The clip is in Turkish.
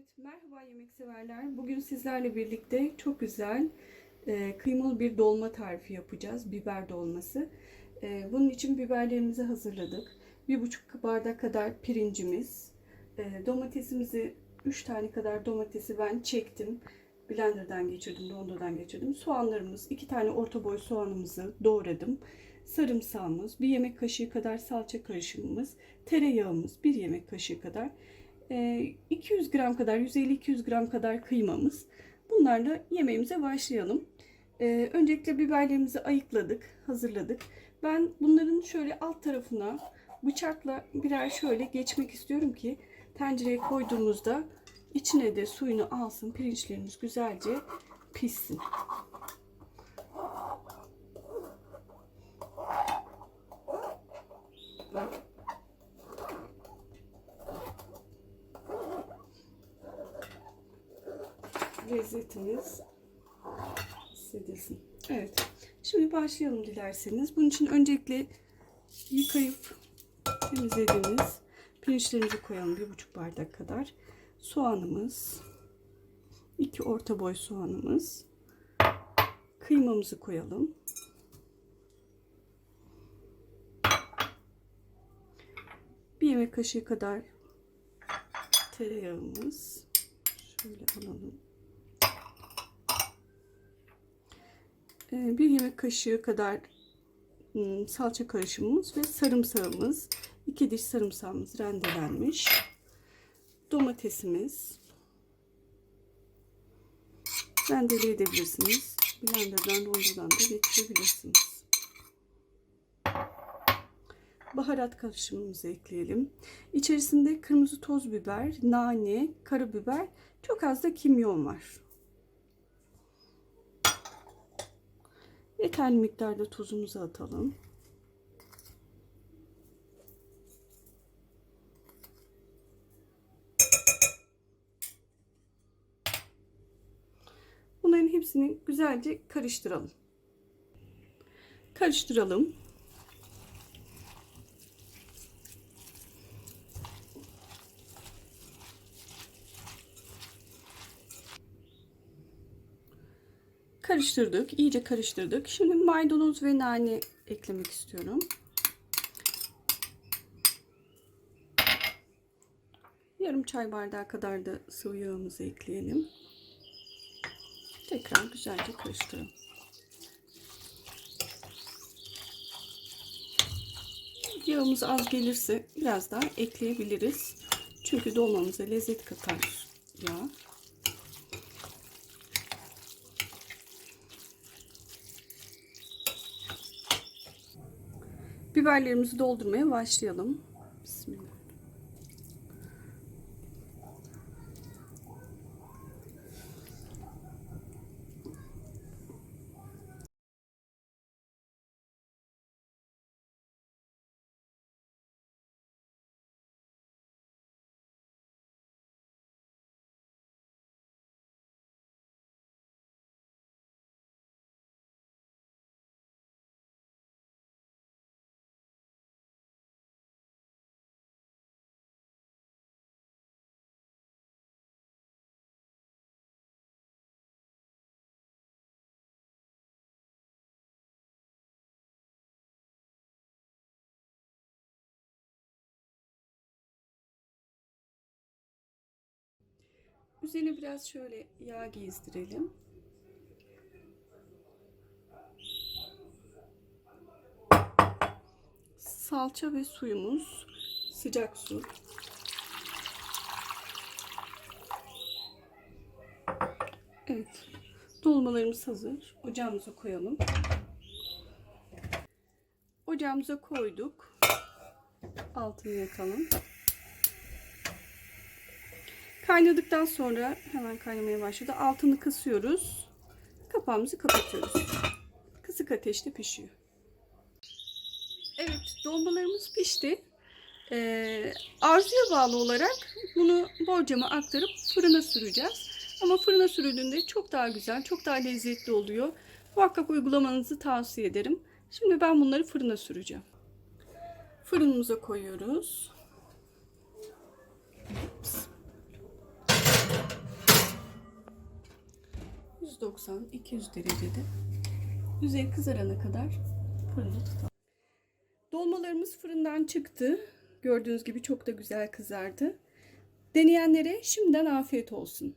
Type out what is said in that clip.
Evet, merhaba yemekseverler. Bugün sizlerle birlikte çok güzel e, kıymalı bir dolma tarifi yapacağız. Biber dolması. E, bunun için biberlerimizi hazırladık. Bir buçuk bardak kadar pirincimiz. E, domatesimizi 3 tane kadar domatesi ben çektim. Blender'dan geçirdim, rondodan geçirdim. Soğanlarımız, 2 tane orta boy soğanımızı doğradım. Sarımsağımız, bir yemek kaşığı kadar salça karışımımız, tereyağımız, bir yemek kaşığı kadar 200 gram kadar 150-200 gram kadar kıymamız. Bunlarla yemeğimize başlayalım. E, öncelikle biberlerimizi ayıkladık, hazırladık. Ben bunların şöyle alt tarafına bıçakla birer şöyle geçmek istiyorum ki tencereye koyduğumuzda içine de suyunu alsın, pirinçlerimiz güzelce pişsin. Lezzetimiz hissedilsin. Evet. Şimdi başlayalım dilerseniz. Bunun için öncelikle yıkayıp temizlediğimiz pirinçlerimizi koyalım. Bir buçuk bardak kadar. Soğanımız. iki orta boy soğanımız. Kıymamızı koyalım. Bir yemek kaşığı kadar tereyağımız. Şöyle alalım. Bir yemek kaşığı kadar ıı, salça karışımımız ve sarımsağımız. iki diş sarımsağımız rendelenmiş. Domatesimiz. Rendeleyebilirsiniz. Blender'dan, rondodan da geçirebilirsiniz. Baharat karışımımızı ekleyelim. İçerisinde kırmızı toz biber, nane, karabiber, çok az da kimyon var. Yeterli miktarda tuzumuzu atalım. Bunların hepsini güzelce karıştıralım. Karıştıralım. Karıştırdık. iyice karıştırdık. Şimdi maydanoz ve nane eklemek istiyorum. Yarım çay bardağı kadar da sıvı yağımızı ekleyelim. Tekrar güzelce karıştıralım. Yağımız az gelirse biraz daha ekleyebiliriz. Çünkü dolmamıza lezzet katar yağ. Biberlerimizi doldurmaya başlayalım. Bismillah. Üzerine biraz şöyle yağ gezdirelim. Salça ve suyumuz. Sıcak su. Evet. Dolmalarımız hazır. Ocağımıza koyalım. Ocağımıza koyduk. Altını yakalım. Kaynadıktan sonra hemen kaynamaya başladı. Altını kısıyoruz. Kapağımızı kapatıyoruz. Kısık ateşte pişiyor. Evet dolmalarımız pişti. Ee, arzuya bağlı olarak bunu borcama aktarıp fırına süreceğiz. Ama fırına sürüldüğünde çok daha güzel, çok daha lezzetli oluyor. Muhakkak uygulamanızı tavsiye ederim. Şimdi ben bunları fırına süreceğim. Fırınımıza koyuyoruz. 190-200 derecede yüzey kızarana kadar fırında tutalım. Dolmalarımız fırından çıktı. Gördüğünüz gibi çok da güzel kızardı. Deneyenlere şimdiden afiyet olsun.